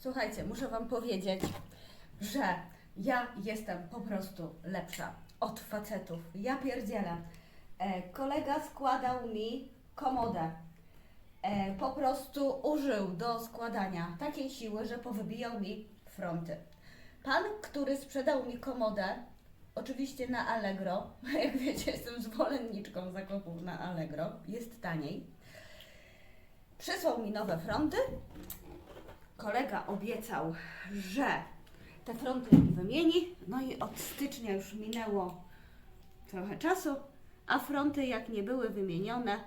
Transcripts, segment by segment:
Słuchajcie, muszę Wam powiedzieć, że ja jestem po prostu lepsza od facetów. Ja pierdzielę. E, kolega składał mi komodę. E, po prostu użył do składania takiej siły, że powybijał mi fronty. Pan, który sprzedał mi komodę, oczywiście na Allegro, jak wiecie, jestem zwolenniczką zakupów na Allegro, jest taniej. Przysłał mi nowe fronty, kolega obiecał, że te fronty mi wymieni. No i od stycznia już minęło trochę czasu, a fronty jak nie były wymienione,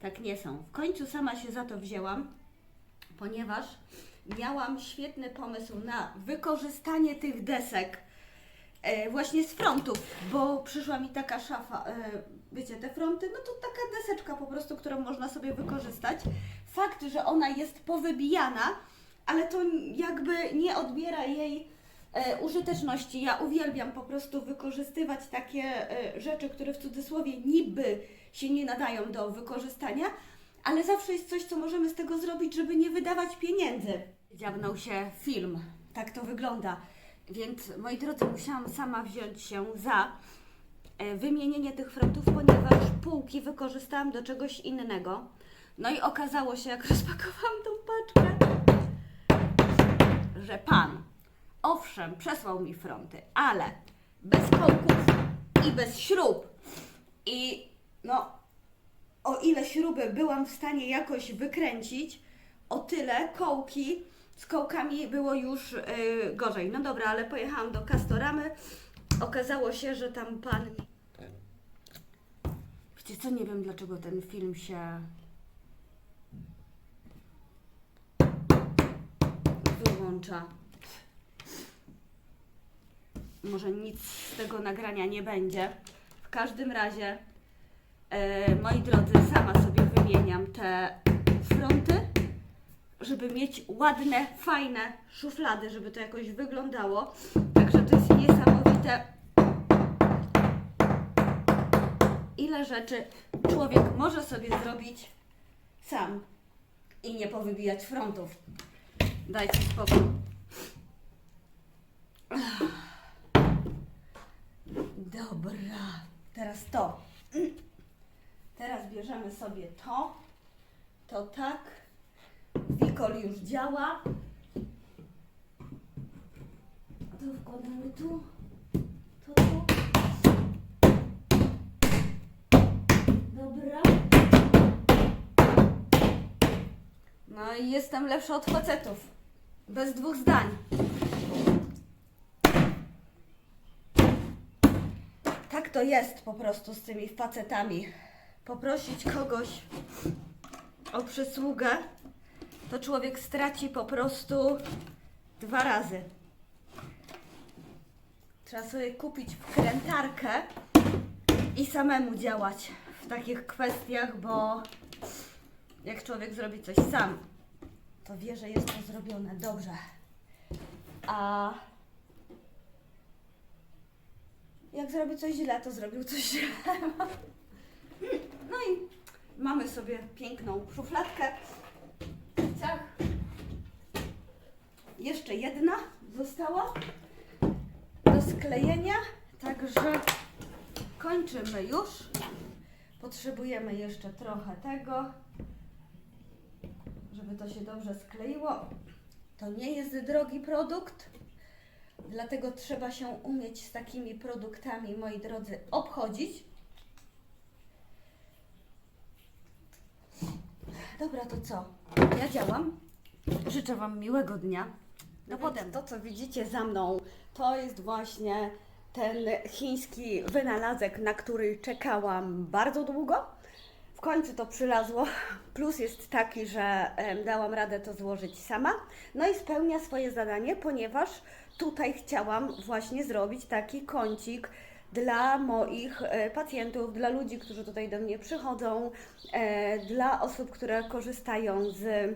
tak nie są. W końcu sama się za to wzięłam, ponieważ miałam świetny pomysł na wykorzystanie tych desek e, właśnie z frontów, bo przyszła mi taka szafa, e, wiecie, te fronty, no to taka deseczka po prostu, którą można sobie wykorzystać. Fakt, że ona jest powybijana, ale to jakby nie odbiera jej e, użyteczności. Ja uwielbiam po prostu wykorzystywać takie e, rzeczy, które w cudzysłowie niby się nie nadają do wykorzystania, ale zawsze jest coś, co możemy z tego zrobić, żeby nie wydawać pieniędzy. Dziabnął się film. Tak to wygląda. Więc moi drodzy, musiałam sama wziąć się za e, wymienienie tych frontów, ponieważ półki wykorzystałam do czegoś innego. No i okazało się, jak rozpakowałam tą paczkę, że pan, owszem, przesłał mi fronty, ale bez kołków i bez śrub. I no, o ile śruby byłam w stanie jakoś wykręcić, o tyle kołki, z kołkami było już y, gorzej. No dobra, ale pojechałam do Castoramy. Okazało się, że tam pan. Wiecie co, nie wiem dlaczego ten film się wyłącza. Może nic z tego nagrania nie będzie. W każdym razie, e, moi drodzy, sama sobie wymieniam te fronty, żeby mieć ładne, fajne szuflady, żeby to jakoś wyglądało. Także to jest niesamowite, ile rzeczy człowiek może sobie zrobić sam i nie powybijać frontów. Dajcie spokój. Dobra, teraz to. Teraz bierzemy sobie to. To tak. Wikol już działa. To wkładamy tu. To tu. Dobra. No i jestem lepsza od facetów. Bez dwóch zdań. Tak to jest po prostu z tymi facetami. Poprosić kogoś o przysługę, to człowiek straci po prostu dwa razy. Trzeba sobie kupić wkrętarkę i samemu działać w takich kwestiach, bo jak człowiek zrobi coś sam, to wie, że jest to zrobione dobrze. A jak zrobi coś źle, to zrobił coś źle. No i mamy sobie piękną szufladkę. Ciach. Jeszcze jedna została do sklejenia, także kończymy już. Potrzebujemy jeszcze trochę tego, żeby to się dobrze skleiło. To nie jest drogi produkt, dlatego trzeba się umieć z takimi produktami, moi drodzy, obchodzić. Dobra, to co? Ja działam. Życzę Wam miłego dnia. No potem to, co widzicie za mną, to jest właśnie ten chiński wynalazek, na który czekałam bardzo długo. W końcu to przylazło. Plus jest taki, że dałam radę to złożyć sama. No i spełnia swoje zadanie, ponieważ tutaj chciałam właśnie zrobić taki kącik dla moich e, pacjentów, dla ludzi, którzy tutaj do mnie przychodzą, e, dla osób, które korzystają z,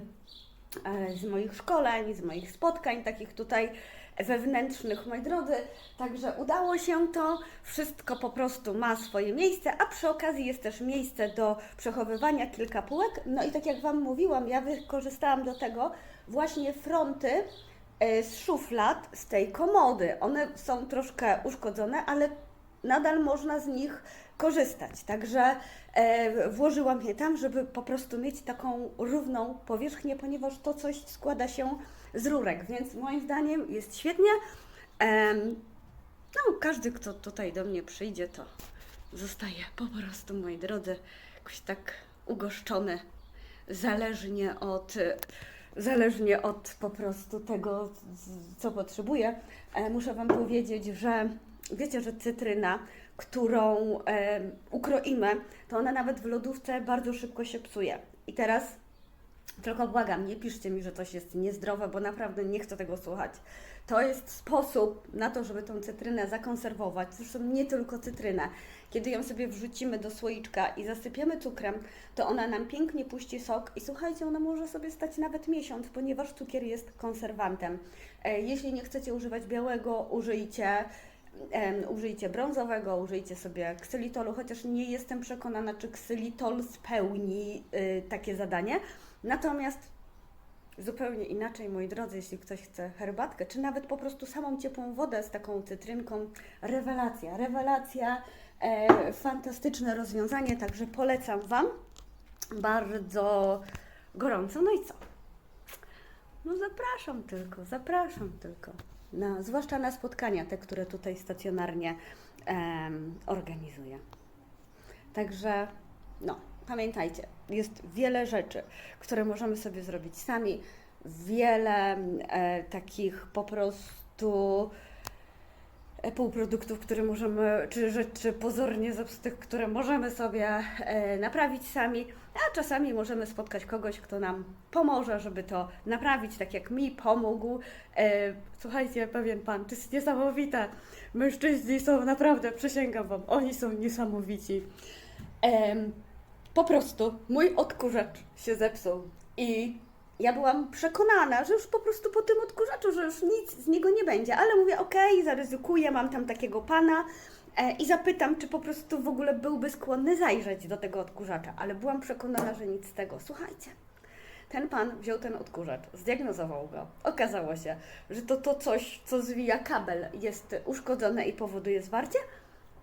z moich szkoleń, z moich spotkań, takich tutaj wewnętrznych, moi drodzy. Także udało się to, wszystko po prostu ma swoje miejsce, a przy okazji jest też miejsce do przechowywania kilka półek. No i tak jak Wam mówiłam, ja wykorzystałam do tego właśnie fronty e, z szuflad, z tej komody. One są troszkę uszkodzone, ale nadal można z nich korzystać. Także e, włożyłam je tam, żeby po prostu mieć taką równą powierzchnię, ponieważ to coś składa się z rurek, więc moim zdaniem jest świetnie. Em, no, każdy, kto tutaj do mnie przyjdzie, to zostaje po prostu, moi drodzy, jakoś tak ugoszczony, zależnie od, zależnie od po prostu tego, co potrzebuje. E, muszę Wam powiedzieć, że wiecie, że cytryna, którą e, ukroimy, to ona nawet w lodówce bardzo szybko się psuje. I teraz tylko błagam, nie piszcie mi, że coś jest niezdrowe, bo naprawdę nie chcę tego słuchać. To jest sposób na to, żeby tą cytrynę zakonserwować. Zresztą nie tylko cytrynę. Kiedy ją sobie wrzucimy do słoiczka i zasypiemy cukrem, to ona nam pięknie puści sok i słuchajcie, ona może sobie stać nawet miesiąc, ponieważ cukier jest konserwantem. E, Jeśli nie chcecie używać białego, użyjcie użyjcie brązowego, użyjcie sobie ksylitolu, chociaż nie jestem przekonana, czy ksylitol spełni y, takie zadanie. Natomiast zupełnie inaczej, moi drodzy, jeśli ktoś chce herbatkę, czy nawet po prostu samą ciepłą wodę z taką cytrynką, rewelacja, rewelacja, e, fantastyczne rozwiązanie, także polecam Wam bardzo gorąco. No i co? No zapraszam tylko, zapraszam tylko. Na, zwłaszcza na spotkania, te, które tutaj stacjonarnie em, organizuję. Także no, pamiętajcie, jest wiele rzeczy, które możemy sobie zrobić sami, wiele e, takich po prostu e, półproduktów, które możemy, czy rzeczy pozornie zepsutych, które możemy sobie e, naprawić sami, a czasami możemy spotkać kogoś, kto nam pomoże, żeby to naprawić, tak jak mi pomógł. E, słuchajcie, pewien pan, to jest niesamowite. Mężczyźni są naprawdę, przysięgam wam, oni są niesamowici. Po prostu mój odkurzacz się zepsuł i ja byłam przekonana, że już po prostu po tym odkurzaczu, że już nic z niego nie będzie, ale mówię, okej, zaryzykuję, mam tam takiego pana i zapytam, czy po prostu w ogóle byłby skłonny zajrzeć do tego odkurzacza, ale byłam przekonana, że nic z tego. Słuchajcie, ten pan wziął ten odkurzacz, zdiagnozował go. Okazało się, że to to coś, co zwija kabel, jest uszkodzone i powoduje zwarcie.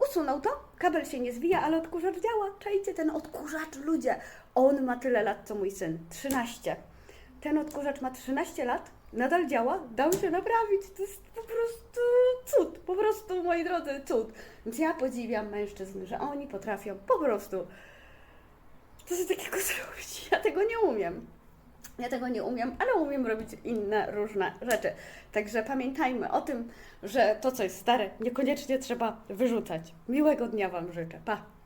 Usunął to, kabel się nie zwija, ale odkurzacz działa. Czajcie, ten odkurzacz, ludzie, on ma tyle lat co mój syn, 13. Ten odkurzacz ma 13 lat, nadal działa, dał się naprawić. To jest po prostu cud, po prostu, moi drodzy, cud. Więc ja podziwiam mężczyzn, że oni potrafią po prostu coś takiego zrobić. Ja tego nie umiem. Ja tego nie umiem, ale umiem robić inne różne rzeczy. Także pamiętajmy o tym, że to, co jest stare, niekoniecznie trzeba wyrzucać. Miłego dnia Wam życzę. Pa!